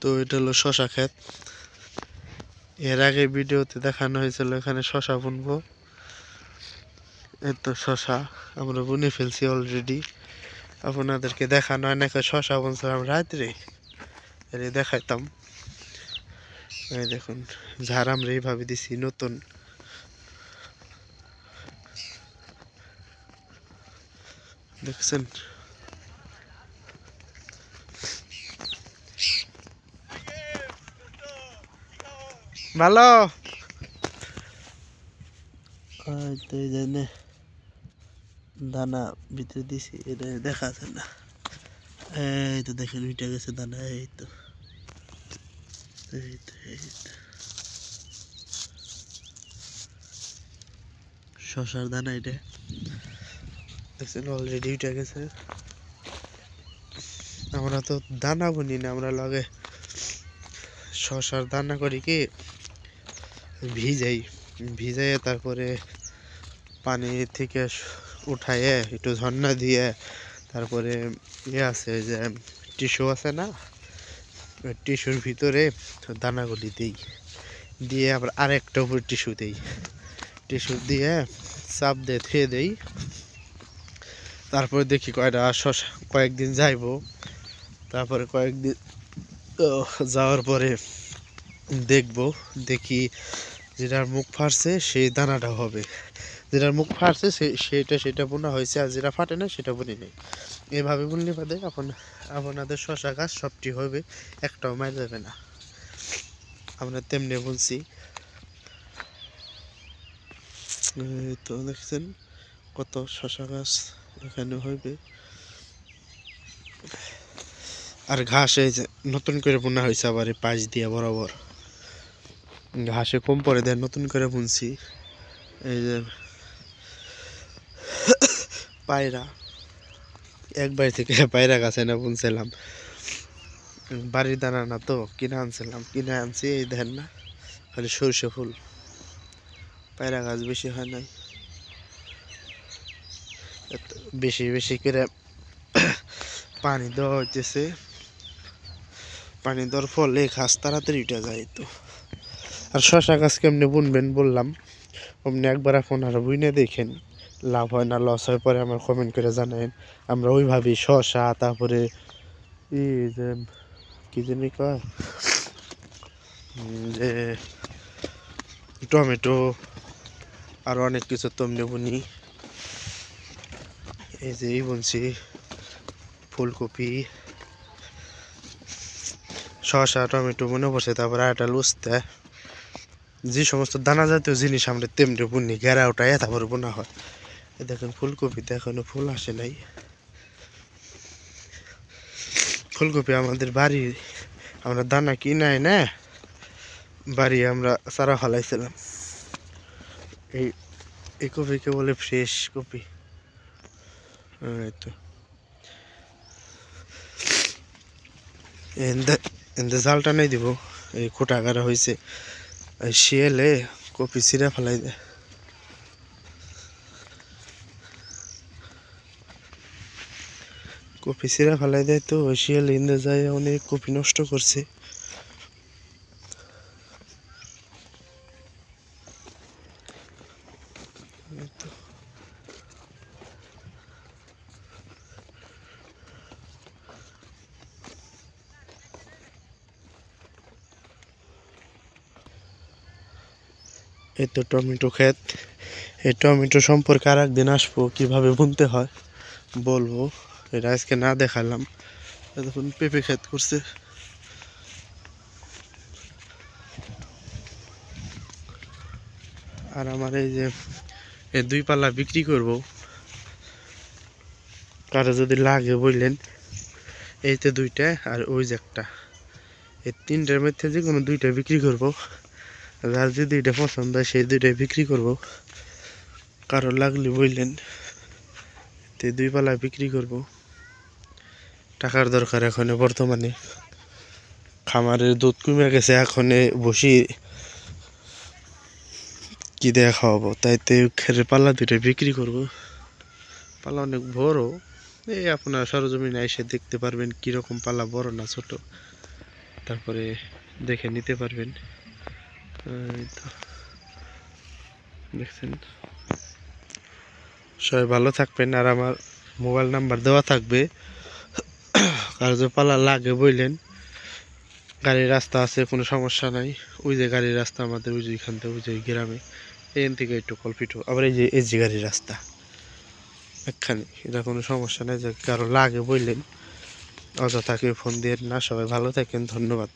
তো এটা হলো শশা ক্ষেত। এর আগে ভিডিওতে দেখানো হয়েছিল, এখানে শশা বুনবো। এই তো শশা আমরা বুনে ফেলছি অলরেডি আপনাদেরকে দেখানো হয় নাকি শশা বুনছিলাম রাত্রে। এর দেখাইতাম। এই দেখুন, ঝাড় আমরা এইভাবে দিছি নতুন। দেখছেন? ভালো? তো এই জন্য দানা ভিতরে দিছি, এটা দেখা যায় না। এই তো দেখেন উঠে গেছে দানা, এই তো। এই তো এই তো। শশার দানা এটা। দেখছেন অলরেডি উঠে গেছে। আমরা তো দানা বুনি না, আমরা লগে শশার দানা করি কি? ভিজাই, ভিজাইয়ে তারপরে পানি থেকে উঠাইয়ে, একটু ঝর্ণা দিয়ে তারপরে ইয়ে আছে যে টিস্যু আছে না টিস্যুর ভিতরে দানাগুলি দিই। দিয়ে আবার আরেকটা উপর টিস্যু দিই। টিস্যু দিয়ে চাপ দিয়ে থুয়ে দেই। তারপরে দেখি কয়টা শশা কয়েকদিন যাইবো। তারপরে কয়েকদিন যাওয়ার পরে দেখব, দেখি যেটার মুখ ফাটছে সেই দানাটা হবে। যেটার মুখ ফাটছে সেটা সেটা বোনা হয়েছে আর যেটা ফাটে না সেটা বুনি নেই। এভাবে বুনলে বাদে আপন, আপনাদের শশা গাছ সবটি হবে, একটাও মার যাবে না। আমরা তেমনি বলছি তো দেখছেন কত শশা গাছ এখানে হইবে। আর ঘাস এই যে নতুন করে বোনা হয়েছে আবার এই পাশ দিয়ে বরাবর। ঘাসে কম পরে দেয় নতুন করে বুনছি। এই যে পায়রা। এক বাড়ি থেকে পায়রা গাছে না বুনছিলাম। বাড়ির দানা না তো, কিনে আনছিলাম। কিনে আনছি, এই দেখেন না, খালি সরষে ফুল। পায়রা গাছ বেশি হয় নাই। বেশি বেশি করে পানি দেওয়া হইতেছে। পানি দেওয়ার ফলে ঘাস তাড়াতাড়ি উঠে যায় তো। আর শশা গাছ কেমনে বুনবেন বললাম। অমনি একবার আর বুনে দেখেন। লাভ হয় না লস হয়, পরে আমার কমেন্ট করে জানাবেন আমরা ওইভাবেই শশা, তারপরে ই যে, কি জানি কয়? যে টমেটো আর অনেক কিছু তেমনি বুনি। এই যে এই বুনছি। ফুলকপি শসা টমেটো মনে পড়ছে তারপর আরেকটা লুচতে। যে সমস্ত দানা জাতীয় জিনিস আমরা তেমনি বুনি ঘেরা উঠাই তারপরে বোনা হয়। দেখেন ফুলকপিতে এখনও ফুল আসে নাই। ফুলকপি আমাদের বাড়ি, আমরা দানা কিনাই না, বাড়ি আমরা সারা ফলাইছিলাম। এই এই কপিকে বলে ফ্রেশ কপি। তো। এন্দে এন্দে জালটা নাই দিব, এই খোটা গাড়া হয়েছে শিয়ালে কপি ছিঁড়ে ফেলাই দেয় কপি ছিঁড়ে ফেলাই দেয় তো, শিয়াল ইন্দে যায়, অনেক কপি নষ্ট করছে। এই তো টমেটো ক্ষেত। এই টমেটো সম্পর্কে আর একদিন আসব, কীভাবে বুনতে হয় বলব। এটা আজকে না দেখালাম। দেখুন, পেঁপে ক্ষেত করছে। আর আমার এই যে, এই দুই পাল্লা বিক্রি করব। কারও যদি লাগে বললেন, এই তো দুইটা আর ওই যে একটা। এই তিনটার মধ্যে যে কোনো দুইটা বিক্রি করব। যার যে দুইটা পছন্দ হয়, সেই দুইটাই বিক্রি করব। কারও লাগলে বললেন, তে দুই পালা বিক্রি করব। টাকার দরকার এখন বর্তমানে। খামারের দুধ কমে গেছে, এখন বসি কি দেয়া খাওয়াবো? তাই তো খেরে পাল্লা দুইটা বিক্রি করব। পাল্লা অনেক বড়। এই আপনার সরজমিনে এসে দেখতে পারবেন কীরকম পাল্লা বড় না ছোট। তারপরে দেখে নিতে পারবেন। দেখছেন সবাই ভালো থাকবেন, আর আমার মোবাইল নাম্বার দেওয়া থাকবে। কার্যপালা লাগে বললেন। গাড়ির রাস্তা আছে, কোনো সমস্যা নাই। ওই যে গাড়ির রাস্তা আমাদের, ওই যে এখান থেকে, ওই যে গ্রামে। এখান থেকে একটু কল্পিত আবার এই যে এই যে গাড়ির রাস্তা। একখানে, এটা কোনো সমস্যা নাই। যে কারও লাগে বললেন, অযথা কেউ ফোন দিয়ে না। সবাই ভালো থাকেন, ধন্যবাদ।